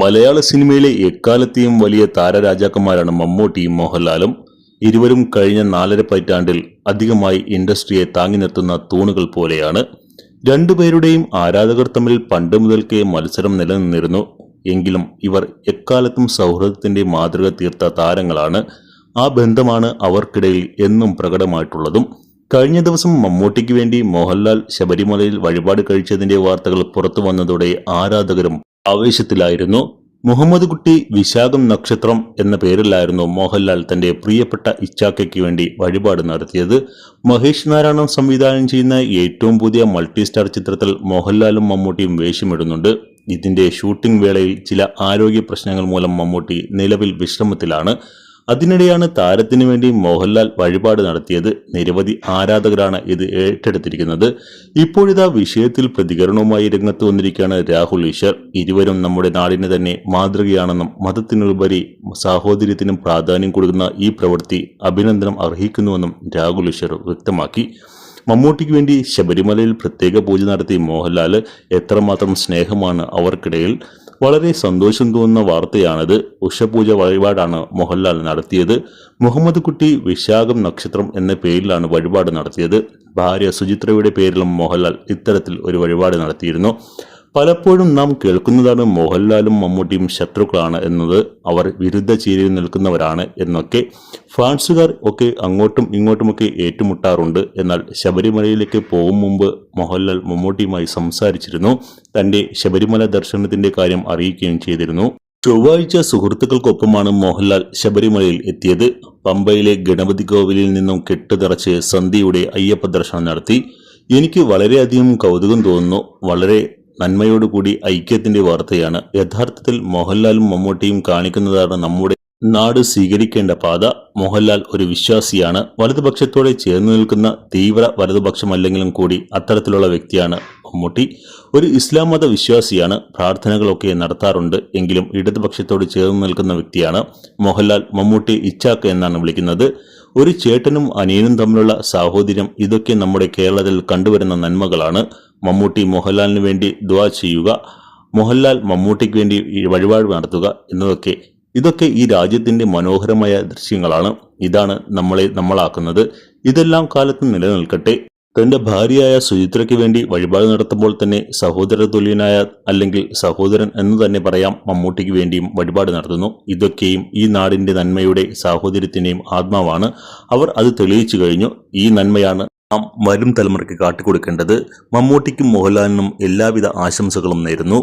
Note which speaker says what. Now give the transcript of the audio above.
Speaker 1: മലയാള സിനിമയിലെ എക്കാലത്തെയും വലിയ താരരാജാക്കന്മാരാണ് മമ്മൂട്ടിയും മോഹൻലാലും. ഇരുവരും കഴിഞ്ഞ നാലര പതിറ്റാണ്ടിൽ അധികമായി ഇൻഡസ്ട്രിയെ താങ്ങി നിർത്തുന്ന തൂണുകൾ പോലെയാണ്. രണ്ടുപേരുടെയും ആരാധകർ തമ്മിൽ പണ്ട് മുതൽക്കേ മത്സരം നിലനിന്നിരുന്നു. എങ്കിലും ഇവർ എക്കാലത്തും സൗഹൃദത്തിന്റെ മാതൃക തീർത്ത താരങ്ങളാണ്. ആ ബന്ധമാണ് അവർക്കിടയിൽ എന്നും പ്രകടമായിട്ടുള്ളതും. കഴിഞ്ഞ ദിവസം മമ്മൂട്ടിക്ക് വേണ്ടി മോഹൻലാൽ ശബരിമലയിൽ വഴിപാട് കഴിച്ചതിന്റെ വാർത്തകൾ പുറത്തു വന്നതോടെ ആരാധകരും ആവേശത്തിലായിരുന്നു. മുഹമ്മദ് കുട്ടി വിശാഖം നക്ഷത്രം എന്ന പേരിലായിരുന്നു മോഹൻലാൽ തന്റെ പ്രിയപ്പെട്ട ഇച്ചാക്കയ്ക്ക് വേണ്ടി വഴിപാട് നടത്തിയത്. മഹേഷ് നാരായണൻ സംവിധാനം ചെയ്യുന്ന ഏറ്റവും പുതിയ മൾട്ടി സ്റ്റാർ ചിത്രത്തിൽ മോഹൻലാലും മമ്മൂട്ടിയും വേഷമിടുന്നുണ്ട്. ഇതിന്റെ ഷൂട്ടിംഗ് വേളയിൽ ചില ആരോഗ്യ പ്രശ്നങ്ങൾ മൂലം മമ്മൂട്ടി നിലവിൽ വിശ്രമത്തിലാണ്. അതിനിടെയാണ് താരത്തിനു വേണ്ടി മോഹൻലാൽ വഴിപാട് നടത്തിയത്. നിരവധി ആരാധകരാണ് ഇത് ഏറ്റെടുത്തിരിക്കുന്നത്. ഇപ്പോഴിതാ വിഷയത്തിൽ പ്രതികരണവുമായി രംഗത്ത് വന്നിരിക്കുകയാണ് രാഹുൽ ഈശ്വർ. ഇരുവരും നമ്മുടെ നാടിന് തന്നെ മാതൃകയാണെന്നും മതത്തിനുപരി സാഹോദര്യത്തിനും പ്രാധാന്യം കൊടുക്കുന്ന ഈ പ്രവൃത്തി അഭിനന്ദനം അർഹിക്കുന്നുവെന്നും രാഹുൽ ഈശ്വർ വ്യക്തമാക്കി. മമ്മൂട്ടിക്ക് വേണ്ടി ശബരിമലയിൽ പ്രത്യേക പൂജ നടത്തി മോഹൻലാൽ എത്രമാത്രം സ്നേഹമാണ് അവർക്കിടയിൽ. വളരെ സന്തോഷം തോന്നുന്ന വാർത്തയാണിത്. ഉഷപൂജ വഴിപാടാണ് മോഹൻലാൽ നടത്തിയത്. മുഹമ്മദ് കുട്ടി വിശാഖം നക്ഷത്രം എന്ന പേരിലാണ് വഴിപാട് നടത്തിയത്. ഭാര്യ സുചിത്രയുടെ പേരിലും മോഹൻലാൽ ഇത്തരത്തിൽ ഒരു വഴിപാട് നടത്തിയിരുന്നു. പലപ്പോഴും നാം കേൾക്കുന്നതാണ് മോഹൻലാലും മമ്മൂട്ടിയും ശത്രുക്കളാണ് എന്നത് അവർ വിരുദ്ധ ചേരിയിൽ നിൽക്കുന്നവരാണ് എന്നൊക്കെ ഫ്രാൻസുകാർ ഒക്കെ അങ്ങോട്ടും ഇങ്ങോട്ടുമൊക്കെ ഏറ്റുമുട്ടാറുണ്ട്. എന്നാൽ ശബരിമലയിലേക്ക് പോകും മുമ്പ് മോഹൻലാൽ മമ്മൂട്ടിയുമായി സംസാരിച്ചിരുന്നു. തന്റെ ശബരിമല ദർശനത്തിന്റെ കാര്യം അറിയിക്കുകയും ചെയ്തിരുന്നു. ചൊവ്വാഴ്ച സുഹൃത്തുക്കൾക്കൊപ്പമാണ് മോഹൻലാൽ ശബരിമലയിൽ എത്തിയത്. പമ്പയിലെ ഗണപതി കോവിലിൽ നിന്നും കെട്ടുതറച്ച് സന്ധ്യയുടെ അയ്യപ്പ ദർശനം നടത്തി. എനിക്ക് വളരെയധികം കൗതുകം തോന്നുന്നു. വളരെ നന്മയോടുകൂടി ഐക്യത്തിന്റെ വാർത്തയാണ്. യഥാർത്ഥത്തിൽ മോഹൻലാലും മമ്മൂട്ടിയും കാണിക്കുന്നതാണ് നമ്മുടെ നാട് സ്വീകരിക്കേണ്ട പാത. മോഹൻലാൽ ഒരു വിശ്വാസിയാണ്. വലതുപക്ഷത്തോടെ ചേർന്ന് നിൽക്കുന്ന തീവ്ര വലതുപക്ഷമല്ലെങ്കിലും കൂടി അത്തരത്തിലുള്ള വ്യക്തിയാണ് മമ്മൂട്ടി. ഒരു ഇസ്ലാം മത വിശ്വാസിയാണ്. പ്രാർത്ഥനകളൊക്കെ നടത്താറുണ്ട്. എങ്കിലും ഇടതുപക്ഷത്തോട് ചേർന്ന് നിൽക്കുന്ന വ്യക്തിയാണ് മോഹൻലാൽ. മമ്മൂട്ടി ഇച്ചാക്ക് എന്നാണ് വിളിക്കുന്നത്. ഒരു ചേട്ടനും അനിയനും തമ്മിലുള്ള സാഹോദര്യം ഇതൊക്കെ നമ്മുടെ കേരളത്തിൽ കണ്ടുവരുന്ന നന്മകളാണ്. മമ്മൂട്ടി മോഹൻലാലിന് വേണ്ടി ദുവാ ചെയ്യുക. മോഹൻലാൽ മമ്മൂട്ടിക്ക് വേണ്ടി വഴിപാട് നടത്തുക എന്നതൊക്കെ. ഇതൊക്കെ ഈ രാജ്യത്തിന്റെ മനോഹരമായ ദൃശ്യങ്ങളാണ്. ഇതാണ് നമ്മളെ നമ്മളാക്കുന്നത്. ഇതെല്ലാം കാലത്തും നിലനിൽക്കട്ടെ. തന്റെ ഭാര്യയായ സുചിത്രയ്ക്ക് വേണ്ടി വഴിപാട് നടത്തുമ്പോൾ തന്നെ സഹോദര തുല്യനായ അല്ലെങ്കിൽ സഹോദരൻ എന്ന് തന്നെ പറയാം മമ്മൂട്ടിക്ക് വേണ്ടിയും വഴിപാട് നടത്തുന്നു. ഇതൊക്കെയും ഈ നാടിന്റെ നന്മയുടെ സാഹോദര്യത്തിന്റെയും ആത്മാവാണ്. അവർ അത് തെളിയിച്ചു കഴിഞ്ഞു. ഈ നന്മയാണ് നാം വരും തലമുറയ്ക്ക് കാട്ടിക്കൊടുക്കേണ്ടത്. മമ്മൂട്ടിക്കും മോഹൻലാലിനും എല്ലാവിധ ആശംസകളും നേരുന്നു.